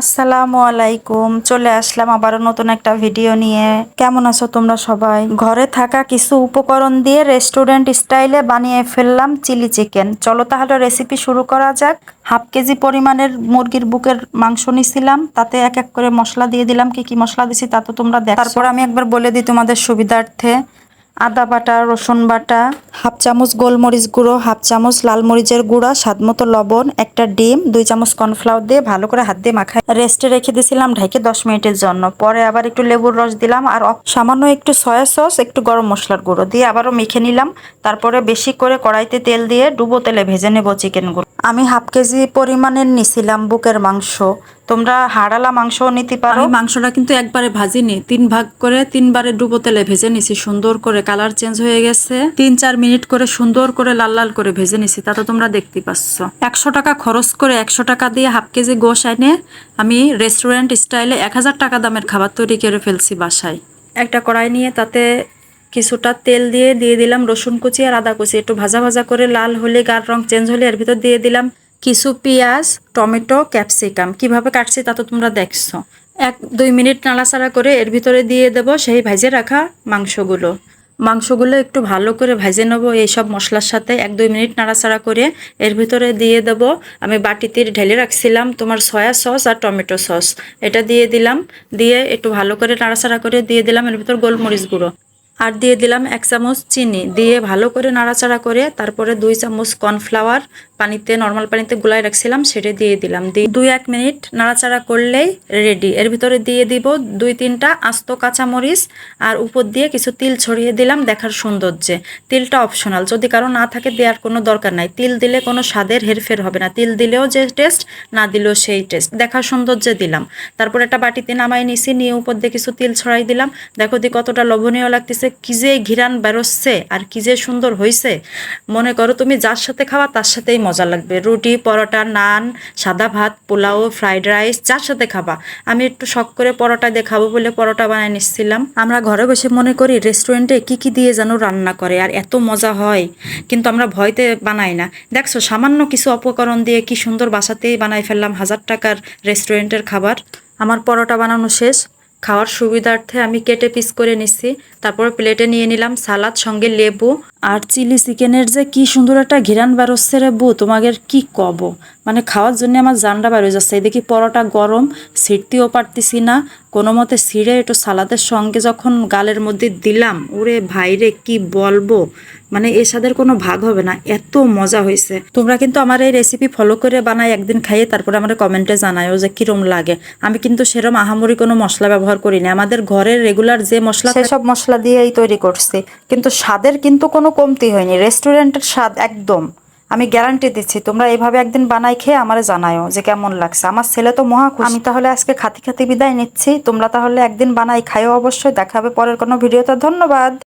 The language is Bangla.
আসসালামু আলাইকুম। চলে আসলাম আবারও নতুন একটা ভিডিও নিয়ে। কেমন আছো তোমরা সবাই? ঘরে থাকা কিছু উপকরণ দিয়ে রেস্টুরেন্ট স্টাইলে বানিয়ে ফেললাম চিলি চিকেন। চলো তাহলে রেসিপি শুরু করা যাক। হাফ কেজি পরিমাণের মুরগির বুকের মাংস নিছিলাম। তাতে এক এক করে মশলা দিয়ে দিলাম। কি কি মশলা দিছি তা তো তোমরা দেখ তারপর আমি একবার বলে দিই তোমাদের সুবিধার্থে। আদা বাটা, রসুন বাটা, হাফ চামচ গোলমরিচ গুঁড়ো, হাফ চামচ লাল মরিচের গুঁড়া, স্বাদ মতো লবণ, একটা ডিম, দুই চামচ কর্নফ্লাওয়ার দিয়ে ভালো করে হাত দিয়ে মাখায়। রেস্টে রেখে দিয়েছিলাম ঢেকে দশ মিনিটের জন্য। পরে আবার একটু লেবুর রস দিলাম আর সামান্য একটু সয়া সস, একটু গরম মশলার গুঁড়ো দিয়ে আবারও মেখে নিলাম। তারপরে বেশি করে কড়াইতে তেল দিয়ে ডুবো তেলে ভেজে নেব চিকেনগুলো আমি হাফ কেজি পরিমাণের নিছিলাম বুকের মাংস। তোমরা হাড়ালা মাংস নিতে পারো। মাংসটা কিন্তু একবারে ভাজিনি। তিন ভাগ করে তিনবারে ডুবো তেলে ভেজে নিছি। সুন্দর করে কালার চেঞ্জ হয়ে গেছে। তিন চার মিনিট করে সুন্দর করে লাল লাল করে ভেজে নিছি। তা তো তোমরা দেখতে পাচ্ছ। একশো টাকা খরচ করে একশো টাকা দিয়ে হাফ কেজি গোশ এনে আমি রেস্টুরেন্ট স্টাইলে এক হাজার টাকা দামের খাবার তৈরি করে ফেলছি বাসায়। একটা কড়াই নিয়ে তাতে কিছুটা তেল দিয়ে দিয়ে দিলাম রসুন কুচি আর আদা কুচি। একটু ভাজা ভাজা করে লাল হলে গার রং চেঞ্জ হলে এর ভিতর দিয়ে দিলাম কিছু পেঁয়াজ, টমেটো, ক্যাপসিকাম। কীভাবে কাটছি তা তো তোমরা দেখছ। এক, দুই মিনিট নাড়াচাড়া করে এর ভিতরে দিয়ে দেব সেই ভাজে রাখা মাংসগুলো। মাংসগুলো একটু ভালো করে ভেজে নেব এইসব মশলার সাথে। এক, দুই মিনিট নাড়াচাড়া করে এর ভিতরে দিয়ে দেব। আমি বাটিতে ঢেলে রাখছিলাম তোমার সয়া সস আর টমেটো সস। এটা দিয়ে দিলাম। দিয়ে একটু ভালো করে নাড়াচাড়া করে দিয়ে দিলাম এর ভিতর গোলমরিচ গুঁড়ো। আর দিয়ে দিলাম এক চামচ চিনি। দিয়ে ভালো করে নাড়াচাড়া করে তারপরে দুই চামচ কর্নফ্লাওয়ার পানিতে নর্মাল পানিতে গুলাই রাখছিলাম, সেটা দিয়ে দিলাম। দিয়ে দুই এক মিনিট নাড়াচাড়া করলেই রেডি এর ভিতরে দিয়ে দিব দুই তিনটা আস্ত কাঁচামরিচ আর উপর দিয়ে কিছু তিল ছড়িয়ে দিলাম দেখার সৌন্দর্যে। তিলটা অপশনাল যদি কারও না থাকে দেওয়ার কোনো দরকার নাই। তিল দিলে কোনো স্বাদের হেরফের হবে না। তিল দিলেও যে টেস্ট না দিলেও সেই টেস্ট দেখার সৌন্দর্যে দিলাম। তারপর একটা বাটিতে নামাই নিছি, নিয়ে উপর দিয়ে কিছু তিল ছড়াই দিলাম। দেখো দি কতটা লোভনীয় লাগতেছে কি যে ঘিরান বেরোচ্ছে আর কি যে সুন্দর হয়েছে মনে করো তুমি যার সাথে খাওয়া তার সাথেই মজা লাগবে। রুটি, পরোটা, নান, সাদা ভাত, পোলাও, ফ্রাইড রাইস, যার সাথে খাবা। আমি একটু শখ করে পরোটা দিয়ে খাব বলে পরোটা বানিয়ে নিচ্ছিলাম। আমরা ঘরে বসে মনে করি রেস্টুরেন্টে কি কি দিয়ে যেন রান্না করে আর এত মজা হয়, কিন্তু আমরা ভয়তে বানাই না। দেখছ, সামান্য কিছু অপকরণ দিয়ে কি সুন্দর বাসাতেই বানাই ফেললাম হাজার টাকার রেস্টুরেন্টের খাবার। আমার পরোটা বানানো শেষ। খাওয়ার সুবিধার্থে আমি কেটে পিস করে নিছি। তারপর প্লেটে নিয়ে নিলাম সালাদ সঙ্গে লেবু আর চিলি চিকেনের যে কি সুন্দর একটা ঘিরান বেরোচ্ছে রে বউ তোমাদের কি কব? মানে খাওয়ার জন্য আমার জানটা বেরোয় যাচ্ছে। এদিকে পরোটা গরম ছিঁড়তেও পারতেছি না। কোনো মতে ছিঁড়ে একটু সালাদের সঙ্গে যখন গালের মধ্যে দিলাম ওরে ভাইরে কি বলব? মানে এর সাথে কোনো ভাগ হবে না এত মজা হয়েছে। তোমরা কিন্তু আমার এই রেসিপি ফলো করে বানাই একদিন খাইয়ে তারপরে আমার কমেন্টে জানায়ও যে কিরম লাগে। আমি কিন্তু সেরম আহামরি কোনো মশলা ব্যবহার করি না আমাদের ঘরের রেগুলার যে মশলা সব মশলা দিয়েই তৈরি করছি। কিন্তু স্বাদের কিন্তু কোনো কমতি হয়নি। রেস্টুরেন্টের স্বাদ একদম। আমি গ্যারান্টি দিচ্ছি, তোমরা এভাবে একদিন বানাই খেয়ে আমার জানায়ও যে কেমন লাগছে। আমার ছেলে তো মহা। আমি তাহলে আজকে খাতি খাতি বিদায় নিচ্ছি। তোমরা তাহলে একদিন বানাই খাইও অবশ্যই। দেখাবে পরের কোনো ভিডিওতে। ধন্যবাদ।